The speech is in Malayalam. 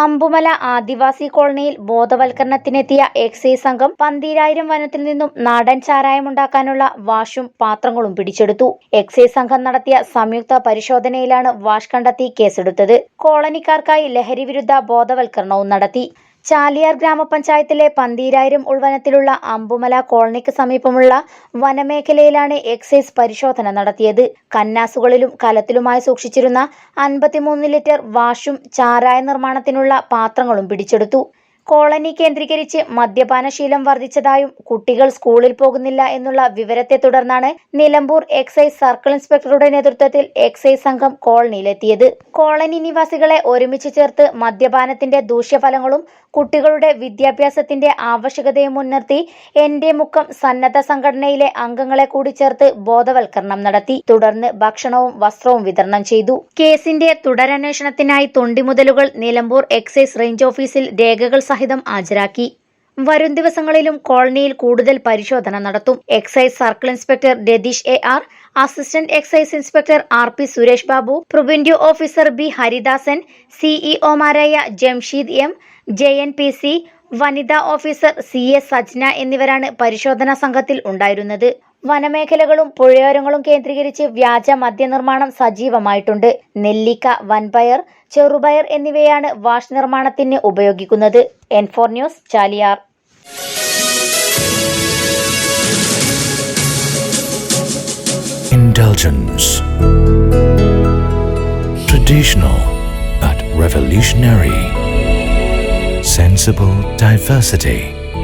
അമ്പുമല ആദിവാസി കോളനിയിൽ ബോധവൽക്കരണത്തിനെത്തിയ എക്സൈസ് സംഘം പന്തീരായിരം വനത്തിൽ നിന്നും നാടൻ ചാരായമുണ്ടാക്കാനുള്ള വാഷും പാത്രങ്ങളും പിടിച്ചെടുത്തു. എക്സൈസ് സംഘം നടത്തിയ സംയുക്ത പരിശോധനയിലാണ് വാഷ് കണ്ടെത്തി കേസെടുത്തത്. കോളനിക്കാർക്കായി ലഹരിവിരുദ്ധ ബോധവൽക്കരണവും നടത്തി. ചാലിയാർ ഗ്രാമപഞ്ചായത്തിലെ പന്തീരായിരം ഉൾവനത്തിലുള്ള അമ്പുമല കോളനിക്ക് സമീപമുള്ള വനമേഖലയിലാണ് എക്സൈസ് പരിശോധന നടത്തിയത്. കന്നാസുകളിലും കലത്തിലുമായി സൂക്ഷിച്ചിരുന്ന അൻപത്തിമൂന്ന് ലിറ്റർ വാഷും ചാരായ നിർമ്മാണത്തിനുള്ള പാത്രങ്ങളും പിടിച്ചെടുത്തു. കോളനി കേന്ദ്രീകരിച്ച് മദ്യപാനശീലം വർദ്ധിച്ചതായും കുട്ടികൾ സ്കൂളിൽ പോകുന്നില്ല എന്നുള്ള വിവരത്തെ തുടർന്നാണ് നിലമ്പൂർ എക്സൈസ് സർക്കിൾ ഇൻസ്പെക്ടറുടെ നേതൃത്വത്തിൽ എക്സൈസ് സംഘം കോളനിയിലെത്തിയത്. കോളനി നിവാസികളെ ഒരുമിച്ച് ചേർത്ത് മദ്യപാനത്തിന്റെ ദൂഷ്യഫലങ്ങളും കുട്ടികളുടെ വിദ്യാഭ്യാസത്തിന്റെ ആവശ്യകതയും മുൻനിർത്തി എന്റെ മുഖം സന്നദ്ധ സംഘടനയിലെ അംഗങ്ങളെ കൂടി ചേർത്ത് ബോധവൽക്കരണം നടത്തി. തുടർന്ന് ഭക്ഷണവും വസ്ത്രവും വിതരണം ചെയ്തു. കേസിന്റെ തുടരന്വേഷണത്തിനായി തൊണ്ടിമുതലുകൾ നിലമ്പൂർ എക്സൈസ് റേഞ്ച് ഓഫീസിൽ രേഖകൾ സഹിതം ഹാജരാക്കി. വരും ദിവസങ്ങളിലും കോളനിയിൽ കൂടുതൽ പരിശോധന നടത്തും. Excise circle inspector Ratheesh A R assistant excise inspector R P Suresh Babu preventive officer B Haridasan സിഇഒമാരായ Jamsheed M J N P C വനിതാ ഓഫീസർ സി എ സജ്ന എന്നിവരാണ് പരിശോധനാ സംഘത്തിൽ ഉണ്ടായിരുന്നത്. വനമേഖലകളും പുഴയോരങ്ങളും കേന്ദ്രീകരിച്ച് വ്യാജ മദ്യനിർമ്മാണം സജീവമായിട്ടുണ്ട് നെല്ലിക്ക വൻപയർ ചെറുപയർ എന്നിവയാണ് വാഷ് നിർമ്മാണത്തിന് ഉപയോഗിക്കുന്നത് N four news Chaliyar Indulgence. Traditional but revolutionary. Sensible diversity.